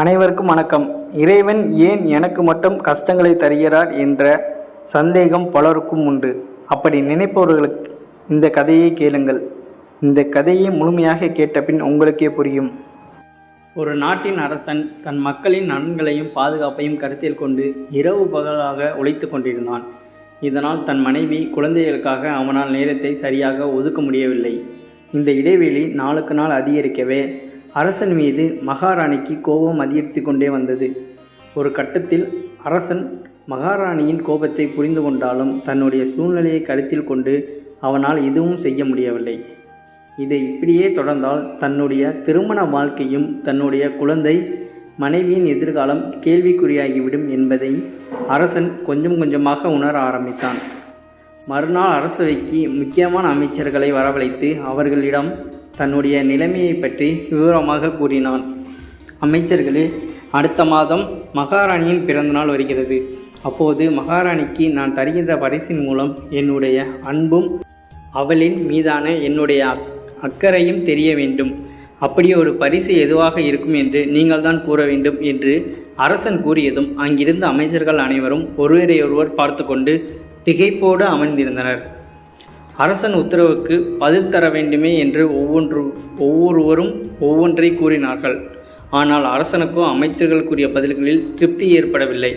அனைவருக்கும் வணக்கம். இறைவன் ஏன் எனக்கு மட்டும் கஷ்டங்களை தருகிறார் என்ற சந்தேகம் பலருக்கும் உண்டு. அப்படி நினைப்பவர்களுக்கு இந்த கதையை கேளுங்கள். இந்த கதையை முழுமையாக கேட்டபின் உங்களுக்கே புரியும். ஒரு நாட்டின் அரசன் தன் மக்களின் நலன்களையும் பாதுகாப்பையும் கருத்தில் கொண்டு இரவு பகலாக உழைத்து கொண்டிருந்தான். இதனால் தன் மனைவி குழந்தைகளுக்காக அவனால் நேரத்தை சரியாக ஒதுக்க முடியவில்லை. இந்த இடைவெளி நாளுக்கு நாள் அதிகரிக்கவே அரசன் மீது மகாராணிக்கு கோபம் அதிகரித்து கொண்டே வந்தது. ஒரு கட்டத்தில் அரசன் மகாராணியின் கோபத்தை புரிந்து கொண்டாலும் தன்னுடைய சூழ்நிலையை கருத்தில் கொண்டு அவனால் எதுவும் செய்ய முடியவில்லை. இதை இப்படியே தொடர்ந்தால் தன்னுடைய திருமண வாழ்க்கையும் தன்னுடைய குழந்தை மனைவியின் எதிர்காலம் கேள்விக்குறியாகிவிடும் என்பதை அரசன் கொஞ்சம் கொஞ்சமாக உணர ஆரம்பித்தான். மறுநாள் அரசவைக்கு முக்கியமான அமைச்சர்களை வரவழைத்து அவர்களிடம் தன்னுடைய நிலைமையை பற்றி விவரமாக கூறினான். அமைச்சர்களே அடுத்த மாதம் மகாராணியின் பிறந்தநாள் வருகிறது. அப்போது மகாராணிக்கு நான் தருகின்ற பரிசின் மூலம் என்னுடைய அன்பும் அவளின் மீதான என்னுடைய அக்- அக்கறையும் தெரிய வேண்டும். அப்படி ஒரு பரிசு எதுவாக இருக்கும் என்று நீங்கள்தான் கூற வேண்டும் என்று அரசன் கூறியதும் அங்கிருந்த அமைச்சர்கள் அனைவரும் ஒருவரையொருவர் பார்த்து கொண்டு திகைப்போடு அமர்ந்திருந்தனர். அரசன் உத்தரவுக்கு பதில் தர வேண்டுமே என்று ஒவ்வொன்று ஒவ்வொருவரும் ஒவ்வொன்றை கூறினார்கள். ஆனால் அரசனுக்கோ அமைச்சர்கள் கூறிய பதில்களில் திருப்தி ஏற்படவில்லை.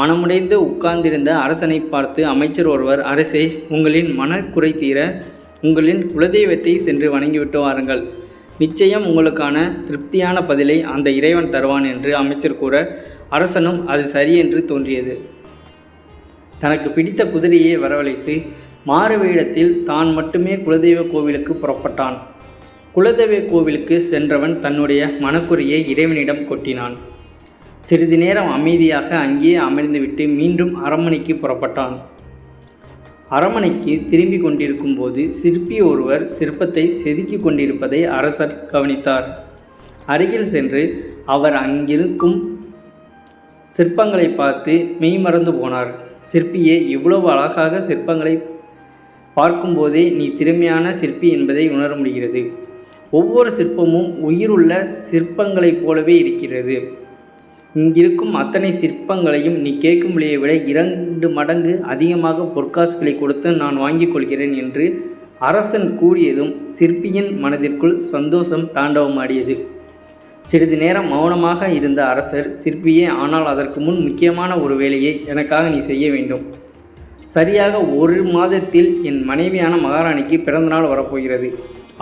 மனமுடைந்து உட்கார்ந்திருந்த அரசனை பார்த்து அமைச்சர் ஒருவர் அரசே உங்களின் மனக்குறை தீர உங்களின் குலதெய்வத்தை சென்று வணங்கிவிட்டு வாருங்கள். நிச்சயம் உங்களுக்கான திருப்தியான பதிலை அந்த இறைவன் தருவான் என்று அமைச்சர் கூற அரசனும் அது சரி என்று தோன்றியது. தனக்கு பிடித்த குதிரையை வரவழைத்து மாறு வேடத்தில் தான் மட்டுமே குலதெய்வ கோவிலுக்கு புறப்பட்டான். குலதெய்வ கோவிலுக்கு சென்றவன் தன்னுடைய மனக்குறையை இறைவனிடம் கொட்டினான். சிறிது நேரம் அமைதியாக அங்கேயே அமர்ந்துவிட்டு மீண்டும் அரண்மனைக்கு புறப்பட்டான். அரண்மனைக்கு திரும்பி கொண்டிருக்கும் போது சிற்பி ஒருவர் சிற்பத்தை செதுக்கி கொண்டிருப்பதை அரசர் கவனித்தார். அருகில் சென்று அவர் அங்கிருக்கும் சிற்பங்களை பார்த்து மெய்மறந்து போனார். சிற்பியே இவ்வளவு அழகாக சிற்பங்களை பார்க்கும்போதே நீ திறமையான சிற்பி என்பதை உணர முடிகிறது. ஒவ்வொரு சிற்பமும் உயிருள்ள சிற்பங்களைப் போலவே இருக்கிறது. இங்கிருக்கும் அத்தனை சிற்பங்களையும் நீ கேட்கும் விலையை விட இரண்டு மடங்கு அதிகமாக பொற்காசுகளை கொடுத்து நான் வாங்கிக் கொள்கிறேன் என்று அரசன் கூறியதும் சிற்பியின் மனதிற்குள் சந்தோஷம் தாண்டவமாடியது. சிறிது நேரம் மௌனமாக இருந்த அரசர் சிற்பியே ஆனால் அதற்கு முன் முக்கியமான ஒரு வேலையை எனக்காக நீ செய்ய வேண்டும். சரியாக ஒரு மாதத்தில் என் மனைவியான மகாராணிக்கு பிறந்தநாள் வரப்போகிறது.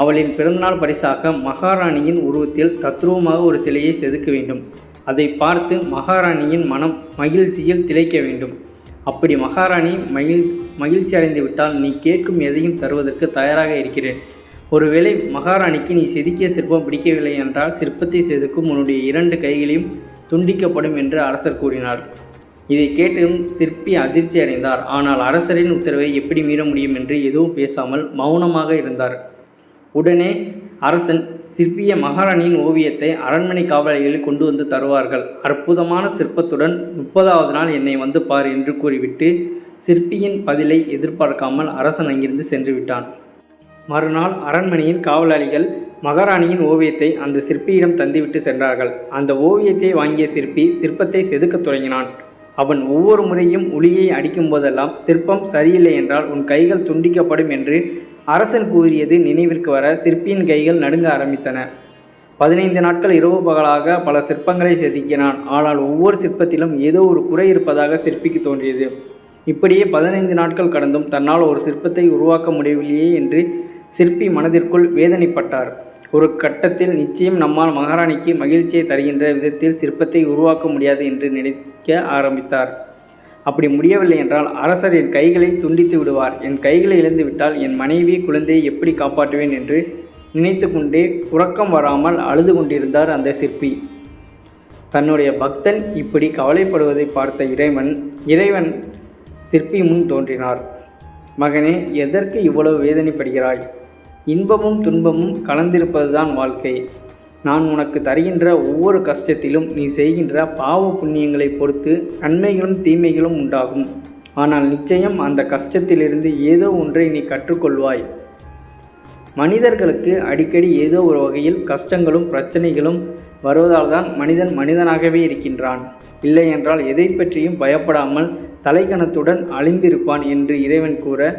அவளின் பிறந்தநாள் பரிசாக மகாராணியின் உருவத்தில் தத்ரூபமாக ஒரு சிலையை செதுக்க வேண்டும். அதை பார்த்து மகாராணியின் மனம் மகிழ்ச்சியில் திளைக்க வேண்டும். அப்படி மகாராணி மகிழ் மகிழ்ச்சி அடைந்து விட்டால் நீ கேட்கும் எதையும் தருவதற்கு தயாராக இருக்கிறேன். ஒருவேளை மகாராணிக்கு நீ செதுக்கிய சிற்பம் பிடிக்கவில்லை என்றால் சிற்பத்தை செதுக்கும் உன்னுடைய இரண்டு கைகளையும் துண்டிக்கப்படும் என்று அரசர் கூறினார். இதை கேட்டதும் சிற்பி அதிர்ச்சி அடைந்தார். ஆனால் அரசரின் உத்தரவை எப்படி மீற முடியும் என்று எதுவும் பேசாமல் மௌனமாக இருந்தார். உடனே அரசன் சிற்பிய மகாராணியின் ஓவியத்தை அரண்மனை காவலர்களில் கொண்டு வந்து தருவார்கள். அற்புதமான சிற்பத்துடன் முப்பதாவது நாள் என்னை வந்து பார் என்று கூறிவிட்டு சிற்பியின் பதிலை எதிர்பார்க்காமல் அரசன் அங்கிருந்து சென்று விட்டான். மறுநாள் அரண்மனையின் காவலாளிகள் மகாராணியின் ஓவியத்தை அந்த சிற்பியிடம் தந்துவிட்டு சென்றார்கள். அந்த ஓவியத்தை வாங்கிய சிற்பி சிற்பத்தை செதுக்கத் தொடங்கினான். அவன் ஒவ்வொரு முறையும் உளியை அடிக்கும் போதெல்லாம் சிற்பம் சரியில்லை என்றால் உன் கைகள் துண்டிக்கப்படும் என்று அரசன் கூறியது நினைவிற்கு வர சிற்பியின் கைகள் நடுங்க ஆரம்பித்தன. பதினைந்து நாட்கள் இரவு பகலாக பல சிற்பங்களை செதுக்கினான். ஆனால் ஒவ்வொரு சிற்பத்திலும் ஏதோ ஒரு குறை இருப்பதாக சிற்பிக்கு தோன்றியது. இப்படியே பதினைந்து நாட்கள் கடந்தும் தன்னால் ஒரு சிற்பத்தை உருவாக்க முடியவில்லையே என்று சிற்பி மனதிற்குள் வேதனைப்பட்டார். ஒரு கட்டத்தில் நிச்சயம் நம்மால் மகாராணிக்கு மகிழ்ச்சியை தருகின்ற விதத்தில் சிற்பத்தை உருவாக்க முடியாது என்று நினைக்க ஆரம்பித்தார். அப்படி முடியவில்லை என்றால் அரசர் என் கைகளை துண்டித்து விடுவார். என் கைகளை இழந்துவிட்டால் என் மனைவி குழந்தையை எப்படி காப்பாற்றுவேன் என்று நினைத்து கொண்டே உறக்கம் வராமல் அழுது கொண்டிருந்தார் அந்த சிற்பி. தன்னுடைய பக்தன் இப்படி கவலைப்படுவதை பார்த்த இறைவன் இறைவன் சிற்பி முன் தோன்றினார். மகனே எதற்கு இவ்வளவு வேதனைப்படுகிறாய்? இன்பமும் துன்பமும் கலந்திருப்பதுதான் வாழ்க்கை. நான் உனக்கு தருகின்ற ஒவ்வொரு கஷ்டத்திலும் நீ செய்கின்ற பாவ புண்ணியங்களை பொறுத்து நன்மைகளும் தீமைகளும் உண்டாகும். ஆனால் நிச்சயம் அந்த கஷ்டத்திலிருந்து ஏதோ ஒன்றை நீ கற்றுக்கொள்வாய். மனிதர்களுக்கு அடிக்கடி ஏதோ ஒரு வகையில் கஷ்டங்களும் பிரச்சனைகளும் வருவதால் தான் மனிதன் மனிதனாகவே இருக்கின்றான். இல்லை என்றால் எதை பற்றியும் பயப்படாமல் தலைக்கணத்துடன் அழிந்திருப்பான் என்று இறைவன் கூற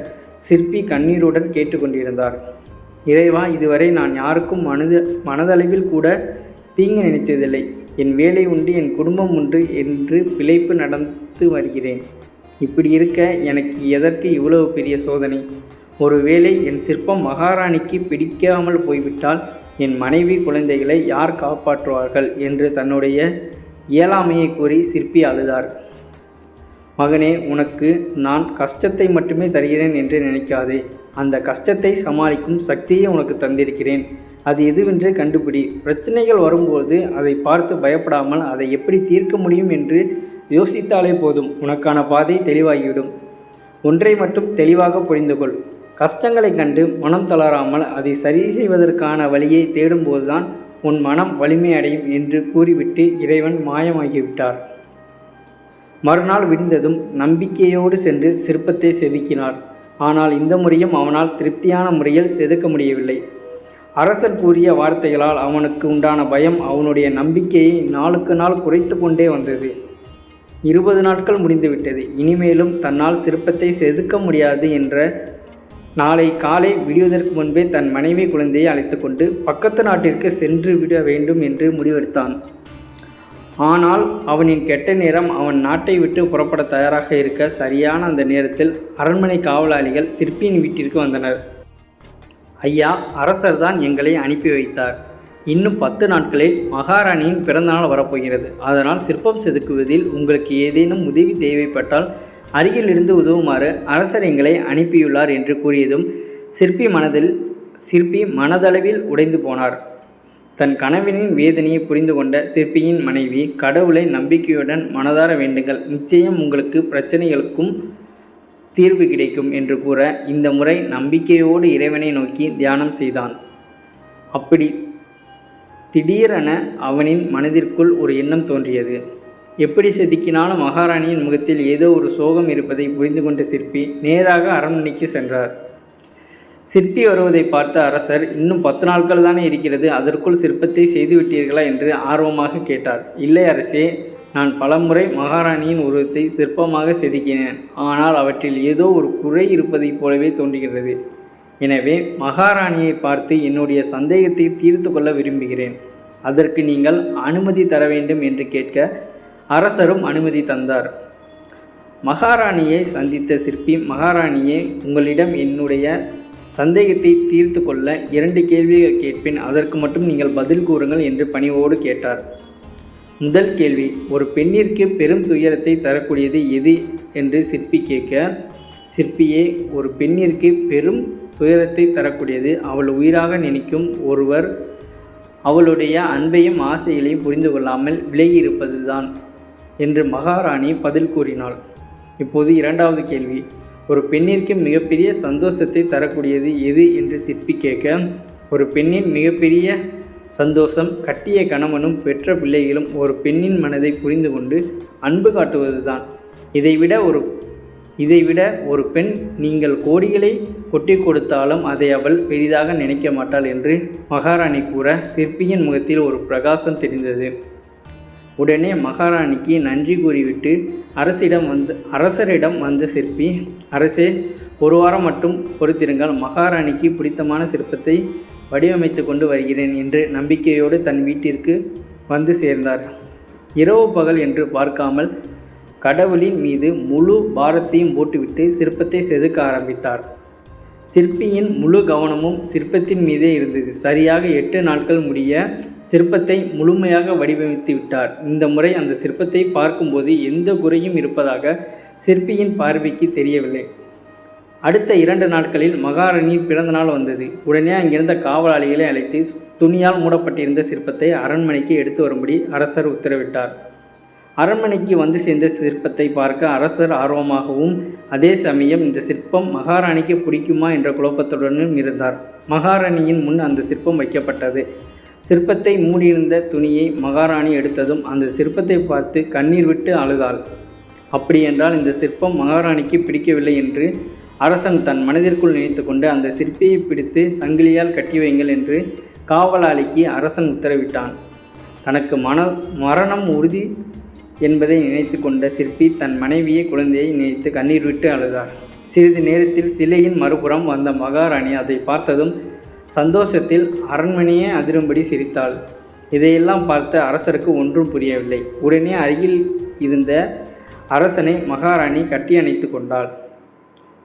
சிற்பி கண்ணீருடன் கேட்டுக்கொண்டிருந்தார். இறைவா இதுவரை நான் யாருக்கும் மனது மனதளவில் கூட தீங்கு நினைத்ததில்லை. என் வேலை உண்டு என் குடும்பம் உண்டு என்று பிழைப்பு நடந்து வருகிறேன். இப்படி இருக்க எனக்கு எதற்கு இவ்வளவு பெரிய சோதனை? ஒருவேளை என் சிற்பம் மகாராணிக்கு பிடிக்காமல் போய்விட்டால் என் மனைவி குழந்தைகளை யார் காப்பாற்றுவார்கள்? என்று தன்னுடைய இயலாமையை கூறி சிற்பி அழுதார். மகனே உனக்கு நான் கஷ்டத்தை மட்டுமே தருகிறேன் என்று நினைக்காதே. அந்த கஷ்டத்தை சமாளிக்கும் சக்தியை உனக்கு தந்திருக்கிறேன். அது எதுவென்று கண்டுபிடி. பிரச்சனைகள் வரும்போது அதை பார்த்து பயப்படாமல் அதை எப்படி தீர்க்க முடியும் என்று யோசித்தாலே போதும். உனக்கான பாதை தெளிவாகிவிடும். ஒன்றை மட்டும் தெளிவாக புரிந்து கொள் கஷ்டங்களை கண்டு மனம் தளராமல் அதை சரி செய்வதற்கான வழியை தேடும்போதுதான் உன் மனம் வலிமையடையும் என்று கூறிவிட்டு இறைவன் மாயமாகிவிட்டார். மறுநாள் விடிந்ததும் நம்பிக்கையோடு சென்று சிற்பத்தை செதுக்கினார். ஆனால் இந்த முறையும் அவனால் திருப்தியான முறையில் செதுக்க முடியவில்லை. அரசர் கூறிய வார்த்தைகளால் அவனுக்கு உண்டான பயம் அவனுடைய நம்பிக்கையை நாளுக்கு நாள் குறைத்து கொண்டே வந்தது. இருபது நாட்கள் முடிந்துவிட்டது. இனிமேலும் தன்னால் சிற்பத்தை செதுக்க முடியாது என்ற நாளை காலை விடிவதற்கு முன்பே தன் மனைவி குழந்தையை அழைத்து கொண்டு பக்கத்து நாட்டிற்கு சென்று விட வேண்டும் என்று முடிவெடுத்தான். ஆனால் அவனின் கெட்ட நேரம் அவன் நாட்டை விட்டு புறப்பட தயாராக இருக்க சரியான அந்த நேரத்தில் அரண்மனை காவலாளிகள் சிற்பியின் வீட்டிற்கு வந்தனர். ஐயா அரசர் தான் எங்களை அனுப்பி வைத்தார். இன்னும் பத்து நாட்களில் மகாராணியின் பிறந்தநாள் வரப்போகிறது. அதனால் சிற்பம் செதுக்குவதில் உங்களுக்கு ஏதேனும் உதவி தேவைப்பட்டால் அருகில் இருந்து உதவுமாறு அரசர் எங்களை அனுப்பியுள்ளார் என்று கூறியதும் சிற்பி மனதில் சிற்பி மனதளவில் உடைந்து போனார். தன் கணவனின் வேதனையை புரிந்து கொண்ட சிற்பியின் மனைவி கடவுளை நம்பிக்கையுடன் மனதார வேண்டுங்கள். நிச்சயம் உங்களுக்கு பிரச்சனைகளுக்கும் தீர்வு கிடைக்கும் என்று கூற இந்த முறை நம்பிக்கையோடு இறைவனை நோக்கி தியானம் செய்தான். அப்படி திடீரென அவனின் மனதிற்குள் ஒரு எண்ணம் தோன்றியது. எப்படி செதுக்கினாலும் மகாராணியின் முகத்தில் ஏதோ ஒரு சோகம் இருப்பதை புரிந்து கொண்ட சிற்பி நேராக அரண்மனைக்கு சென்றார். சிற்பி வருவதை பார்த்த அரசர் இன்னும் பத்து நாட்கள் தானே இருக்கிறது அதற்குள் சிற்பத்தை செய்துவிட்டீர்களா என்று ஆர்வமாக கேட்டார். இல்லை அரசே நான் பலமுறை மகாராணியின் உருவத்தை சிற்பமாக செதுக்கினேன். ஆனால் அவற்றில் ஏதோ ஒரு குறை இருப்பதைப் போலவே தோன்றுகிறது. எனவே மகாராணியை பார்த்து என்னுடைய சந்தேகத்தை தீர்த்து கொள்ள விரும்புகிறேன். அதற்கு நீங்கள் அனுமதி தர வேண்டும் என்று கேட்க அரசரும் அனுமதி தந்தார். மகாராணியை சந்தித்த சிற்பி மகாராணியே உங்களிடம் என்னுடைய சந்தேகத்தை தீர்த்து கொள்ள இரண்டு கேள்விகள் கேட்பேன். அதற்கு மட்டும் நீங்கள் பதில் கூறுங்கள் என்று பணிவோடு கேட்டார். முதல் கேள்வி ஒரு பெண்ணிற்கு பெரும் துயரத்தை தரக்கூடியது எது என்று சிற்பி கேட்க சிற்பியே ஒரு பெண்ணிற்கு பெரும் துயரத்தை தரக்கூடியது. அவள் உயிராக நினைக்கும் ஒருவர் அவளுடைய அன்பையும் ஆசைகளையும் புரிந்து கொள்ளாமல் விலகியிருப்பதுதான் என்று மகாராணி பதில் கூறினாள். இப்போது இரண்டாவது கேள்வி ஒரு பெண்ணிற்கு மிகப்பெரிய சந்தோஷத்தை தரக்கூடியது எது என்று சிற்பி கேட்க ஒரு பெண்ணின் மிகப்பெரிய சந்தோஷம் கட்டிய கணவனும் பெற்ற பிள்ளைகளும் ஒரு பெண்ணின் மனதை புரிந்து கொண்டு அன்பு காட்டுவதுதான். இதைவிட ஒரு இதைவிட ஒரு பெண் நீங்கள் கோடிகளை கொட்டி கொடுத்தாலும் அதை அவள் பெரிதாக நினைக்க மாட்டாள் என்று மகாராணி கூற சிற்பியின் முகத்தில் ஒரு பிரகாசம் தெரிந்தது. உடனே மகாராணிக்கு நன்றி கூறிவிட்டு அரசிடம் வந்து அரசரிடம் வந்த சிற்பி அரசே ஒரு வாரம் மட்டும் பொறுத்திருங்கள். மகாராணிக்கு பிடித்தமான சிற்பத்தை வடிவமைத்து கொண்டு வருகிறேன் என்று நம்பிக்கையோடு தன் வீட்டிற்கு வந்து சேர்ந்தார். இரவு பகல் என்று பார்க்காமல் கடவுளின் மீது முழு பாரத்தையும் போட்டுவிட்டு சிற்பத்தை செதுக்க ஆரம்பித்தார். சிற்பியின் முழு கவனமும் சிற்பத்தின் மீதே இருந்தது. சரியாக எட்டு நாட்கள் முடிய சிற்பத்தை முழுமையாக வடிவமைத்து விட்டார். இந்த முறை அந்த சிற்பத்தை பார்க்கும்போது எந்த குறையும் இருப்பதாக சிற்பியின் பார்வைக்கு தெரியவில்லை. அடுத்த இரண்டு நாட்களில் மகாராணி பிறந்தநாள் வந்தது. உடனே அங்கிருந்த காவலாளிகளை அழைத்து துணியால் மூடப்பட்டிருந்த சிற்பத்தை அரண்மனைக்கு எடுத்து வரும்படி அரசர் உத்தரவிட்டார். அரண்மனைக்கு வந்து சேர்ந்த சிற்பத்தை பார்க்க அரசர் ஆர்வமாகவும் அதே சமயம் இந்த சிற்பம் மகாராணிக்கு பிடிக்குமா என்ற குழப்பத்துடனும் இருந்தார். மகாராணியின் முன் அந்த சிற்பம் வைக்கப்பட்டது. சிற்பத்தை மூடியிருந்த துணியை மகாராணி எடுத்ததும் அந்த சிற்பத்தை பார்த்து கண்ணீர் விட்டு அழுதாள். அப்படியென்றால் இந்த சிற்பம் மகாராணிக்கு பிடிக்கவில்லை என்று அரசன் தன் மனதிற்குள் நினைத்து கொண்டு அந்த சிற்பியை பிடித்து சங்கிலியால் கட்டி வைங்கள் என்று காவலாளிக்கு அரசன் உத்தரவிட்டான். தனக்கு மன மரணம் உறுதி என்பதை நினைத்து கொண்ட சிற்பி தன் மனைவியை குழந்தையை நினைத்து கண்ணீர் விட்டு அழுதார் சிறிது நேரத்தில் சிலையின் மறுபுறம் வந்த மகாராணி அதை பார்த்ததும் சந்தோஷத்தில் அரண்மனையே அதிரும்படி சிரித்தாள். இதையெல்லாம் பார்த்த அரசருக்கு ஒன்றும் புரியவில்லை. உடனே அருகில் இருந்த அரசனை மகாராணி கட்டி அணைத்து கொண்டாள்.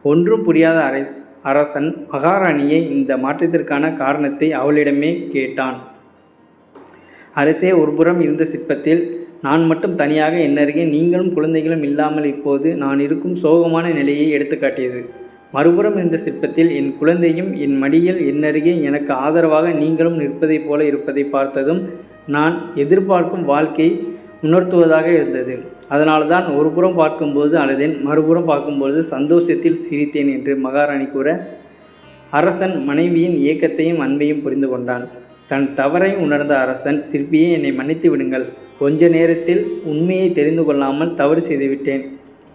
ஒன்றும் புரியாத அரஸ் அரசன் மகாராணியை இந்த மாற்றத்திற்கான காரணத்தை அவளிடமே கேட்டான். அரசே ஒருபுறம் இருந்த சிற்பத்தில் நான் மட்டும் தனியாக என்னருகே நீங்களும் குழந்தைகளும் இல்லாமல் இப்போது நான் இருக்கும் சோகமான நிலையை எடுத்துக்காட்டியது மறுபுறம் இருந்த சிற்பத்தில் என் குழந்தையும் என் மடியில் என்னருகே எனக்கு ஆதரவாக நீங்களும் நிற்பதைப் போல இருப்பதை பார்த்ததும் நான் எதிர்பார்க்கும் வாழ்க்கை உணர்த்துவதாக இருந்தது. அதனால் தான் ஒருபுறம் பார்க்கும்போது அழுதேன் மறுபுறம் பார்க்கும்போது சந்தோஷத்தில் சிரித்தேன் என்று மகாராணி கூற அரசன் மனைவியின் இயக்கத்தையும் அன்பையும் புரிந்து கொண்டான். தன் தவறை உணர்ந்த அரசன் சிற்பியை என்னை மன்னித்து விடுங்கள். கொஞ்ச நேரத்தில் உண்மையை தெரிந்து கொள்ளாமல் தவறு செய்துவிட்டேன்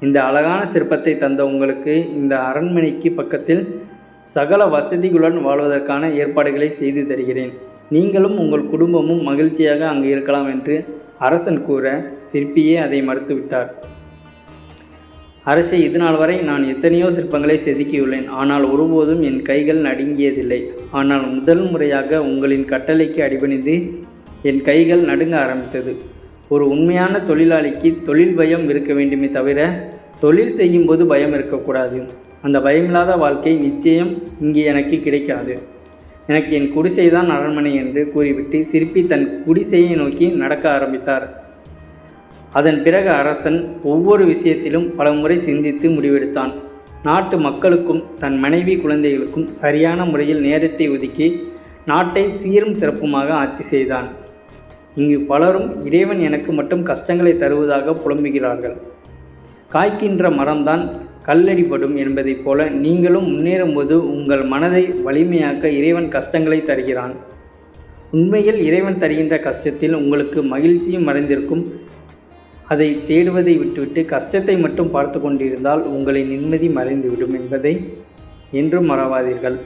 இந்த அழகான சிற்பத்தை தந்த உங்களுக்கு இந்த அரண்மனைக்கு பக்கத்தில் சகல வசதிகளுடன் வாழ்வதற்கான ஏற்பாடுகளை செய்து தருகிறேன். நீங்களும் உங்கள் குடும்பமும் மகிழ்ச்சியாக அங்கு இருக்கலாம் என்று அரசன் கூற சிற்பியே அதை மறுத்துவிட்டார். அரசே இதுநாள் வரை நான் எத்தனையோ சிற்பங்களை செதுக்கியுள்ளேன். ஆனால் ஒருபோதும் என் கைகள் நடுங்கியதில்லை. ஆனால் முதல் முறையாக உங்களின் கட்டளைக்கு அடிபணிந்து என் கைகள் நடுங்க ஆரம்பித்தது. ஒரு உண்மையான தொழிலாளிக்கு தொழில் பயம் இருக்க வேண்டுமே தவிர தொழில் செய்யும்போது பயம் இருக்கக்கூடாது. அந்த பயமில்லாத வாழ்க்கை நிச்சயம் இங்கே எனக்கு கிடைக்காது. எனக்கு என் குடிசைதான் அரண்மனை என்று கூறிவிட்டு சிற்பி தன் குடிசையை நோக்கி நடக்க ஆரம்பித்தார். அதன் பிறகு அரசன் ஒவ்வொரு விஷயத்திலும் பலமுறை சிந்தித்து முடிவெடுத்தான். நாட்டு மக்களுக்கும் தன் மனைவி குழந்தைகளுக்கும் சரியான முறையில் நேரத்தை ஒதுக்கி நாட்டை சீரும் சிறப்புமாக ஆட்சி செய்தான். இங்கு பலரும் இறைவன் எனக்கு மட்டும் கஷ்டங்களை தருவதாக புலம்புகிறார்கள். காய்க்கின்ற மரம்தான் கல்லடிப்படும் என்பதைப் போல நீங்களும் முன்னேறும்போது உங்கள் மனதை வலிமையாக்க இறைவன் கஷ்டங்களை தருகிறான். உண்மையில் இறைவன் தருகின்ற கஷ்டத்தில் உங்களுக்கு மகிழ்ச்சியும் மறைந்திருக்கும் அதை தேடுவதை விட்டுவிட்டு கஷ்டத்தை மட்டும் பார்த்து கொண்டிருந்தால் உங்களின் நிம்மதி மறைந்துவிடும் என்பதை என்றும் மறவாதீர்கள்.